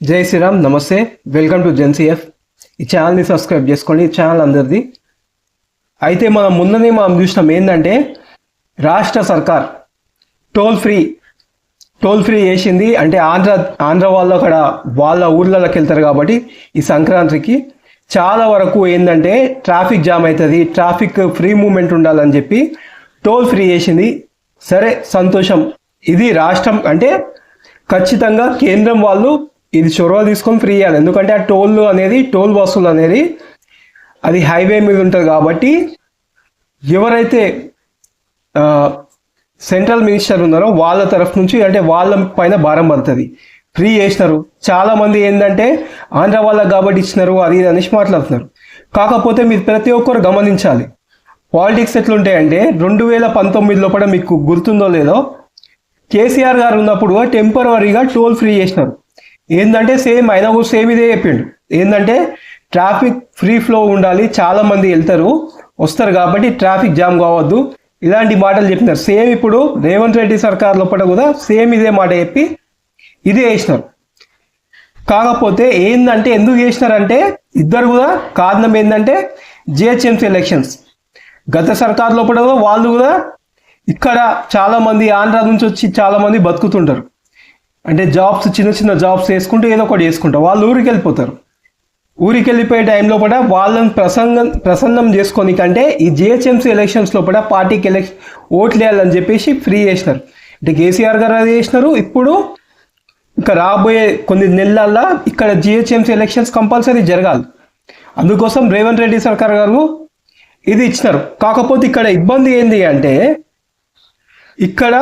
జై శ్రీరామ్ నమస్తే. Welcome to జెన్సీఎఫ్ ఈ ఛానల్ని సబ్స్క్రైబ్ చేసుకోండి ఈ ఛానల్ అందరిది. అయితే మనం ముందనే మనం చూసినాం ఏంటంటే రాష్ట్ర సర్కార్ టోల్ ఫ్రీ టోల్ ఫ్రీ చేసింది. అంటే ఆంధ్ర ఆంధ్ర వాళ్ళు అక్కడ వాళ్ళ ఊర్లలోకి వెళ్తారు కాబట్టి ఈ సంక్రాంతికి చాలా వరకు ఏంటంటే ట్రాఫిక్ జామ్ అవుతుంది ట్రాఫిక్ ఫ్రీ మూమెంట్ ఉండాలని చెప్పి టోల్ ఫ్రీ చేసింది. సరే సంతోషం. ఇది రాష్ట్రం అంటే ఖచ్చితంగా కేంద్రం వాళ్ళు ఇది చొరవ తీసుకొని ఫ్రీ చేయాలి. ఎందుకంటే ఆ టోల్ అనేది టోల్ బస్సులు అనేది అది హైవే మీద ఉంటుంది కాబట్టి ఎవరైతే సెంట్రల్ మినిస్టర్ ఉన్నారో వాళ్ళ తరఫు నుంచి అంటే వాళ్ళ పైన భారం పడుతుంది. ఫ్రీ చేసినారు. చాలా మంది ఏంటంటే ఆంధ్ర వాళ్ళకి కాబట్టి ఇచ్చినారు అది ఇది అనేసి మాట్లాడుతున్నారు. కాకపోతే మీరు ప్రతి ఒక్కరు గమనించాలి. పాలిటిక్స్ ఎట్లుంటాయంటే రెండు వేల పంతొమ్మిది లోపల మీకు గుర్తుందో లేదో కేసీఆర్ గారు ఉన్నప్పుడు టెంపరీగా టోల్ ఫ్రీ చేసినారు. ఏంటంటే సేమ్ ఆయన కూడా సేమ్ ఇదే చెప్పిండు. ఏంటంటే ట్రాఫిక్ ఫ్రీ ఫ్లో ఉండాలి చాలా మంది వెళ్తారు వస్తారు కాబట్టి ట్రాఫిక్ జామ్ కావద్దు. ఇలాంటి మాటలు చెప్పినారు. సేమ్ ఇప్పుడు రేవంత్ రెడ్డి సర్కార్ లోపల కూడా సేమ్ ఇదే మాట చెప్పి ఇదే వేసినారు కాకపోతే ఏంటంటే ఎందుకు చేసినారంటే ఇద్దరు కూడా కారణం ఏంటంటే జిహెచ్ఎంసీ ఎలక్షన్స్. గత సర్కార్ లోపల కూడా వాళ్ళు కూడా ఇక్కడ చాలామంది ఆంధ్ర నుంచి వచ్చి చాలామంది బతుకుతుంటారు. అంటే జాబ్స్ చిన్న చిన్న జాబ్స్ చేసుకుంటూ ఏదో ఒకటి చేసుకుంటారు వాళ్ళు ఊరికి వెళ్ళిపోతారు. ఊరికి వెళ్ళిపోయే టైంలో కూడా వాళ్ళని ప్రసంగం ప్రసన్నం చేసుకొని కంటే ఈ జిహెచ్ఎంసీ ఎలక్షన్స్ లోపల పార్టీకి ఎలక్షన్ ఓట్లు వేయాలని చెప్పేసి ఫ్రీ చేసినారు. అంటే కేసీఆర్ గారు అది చేసినారు. ఇప్పుడు ఇంకా రాబోయే కొన్ని నెలల్లో ఇక్కడ జిహెచ్ఎంసీ ఎలక్షన్స్ కంపల్సరీ జరగాలి. అందుకోసం రేవంత్ రెడ్డి సర్కార్ గారు ఇది ఇచ్చినారు. కాకపోతే ఇక్కడ ఇబ్బంది ఏంటి అంటే ఇక్కడ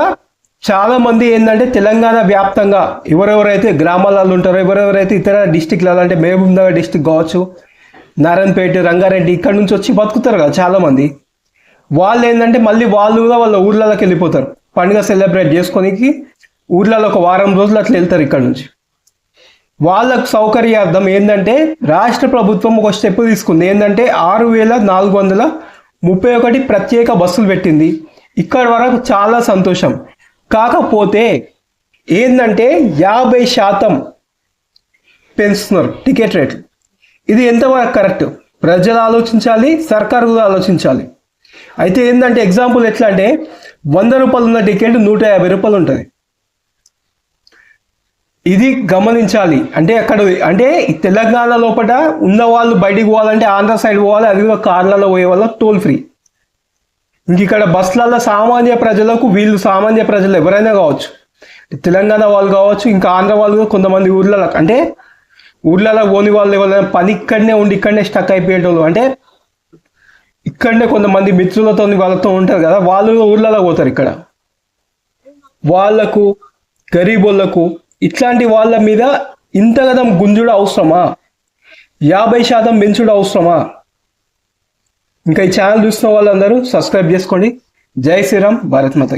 చాలామంది ఏంటంటే తెలంగాణ వ్యాప్తంగా ఎవరెవరైతే గ్రామాలలో ఉంటారో ఎవరెవరైతే ఇతర డిస్టిక్లలో అంటే మహబూబ్నగర్ డిస్టిక్ కావచ్చు నారాయణపేట రంగారెడ్డి ఇక్కడ నుంచి వచ్చి బతుకుతారు కదా చాలామంది వాళ్ళు ఏంటంటే మళ్ళీ వాళ్ళు కూడా వాళ్ళ ఊర్లలోకి వెళ్ళిపోతారు. పండుగ సెలబ్రేట్ చేసుకోనికి ఊర్లలో ఒక వారం రోజులు అట్లా వెళ్తారు ఇక్కడ నుంచి. వాళ్ళకు సౌకర్యార్థం ఏంటంటే రాష్ట్ర ప్రభుత్వం ఒక స్టెప్ తీసుకుంది. ఏంటంటే ఆరు వేల నాలుగు వందల ముప్పై ఒకటి ప్రత్యేక బస్సులు పెట్టింది. ఇక్కడ వరకు చాలా సంతోషం. కాకపోతే ఏంటంటే యాభై శాతం పెంచుతున్నారు టికెట్ రేట్లు. ఇది ఎంతవరకు కరెక్ట్? ప్రజలు ఆలోచించాలి సర్కారు కూడా ఆలోచించాలి. అయితే ఏంటంటే ఎగ్జాంపుల్ ఎట్లా అంటే వంద రూపాయలు ఉన్న టికెట్ నూట యాభై రూపాయలు ఉంటుంది. ఇది గమనించాలి. అంటే అక్కడ అంటే తెలంగాణ లోపల ఉన్న వాళ్ళు బయటికి పోవాలంటే ఆంధ్ర సైడ్ పోవాలి అది కూడా కార్లలో పోయే వాళ్ళ టోల్ ఫ్రీ. ఇంక ఇక్కడ బస్సులలో సామాన్య ప్రజలకు వీళ్ళు సామాన్య ప్రజలు ఎవరైనా కావచ్చు. తెలంగాణ వాళ్ళు కావచ్చు ఇంకా ఆంధ్ర వాళ్ళు కొంతమంది ఊర్లలో అంటే ఊర్లలో పోని వాళ్ళు ఎవరైనా పని ఇక్కడనే ఉండి ఇక్కడనే స్టక్ అయిపోయేటోళ్ళు. అంటే ఇక్కడనే కొంతమంది మిత్రులతో వాళ్ళతో ఉంటారు కదా వాళ్ళు ఊర్లలో పోతారు ఇక్కడ. వాళ్ళకు గరీబులకు ఇట్లాంటి వాళ్ళ మీద ఇంతగదం గుంజుడు అవసరమా? యాభై శాతం పెంచుడు అవసరమా? ఇంకా ఈ ఛానల్ చూసిన వాళ్ళందరూ సబ్స్క్రైబ్ చేసుకోండి. జై శ్రీరామ్ భారత్ మాత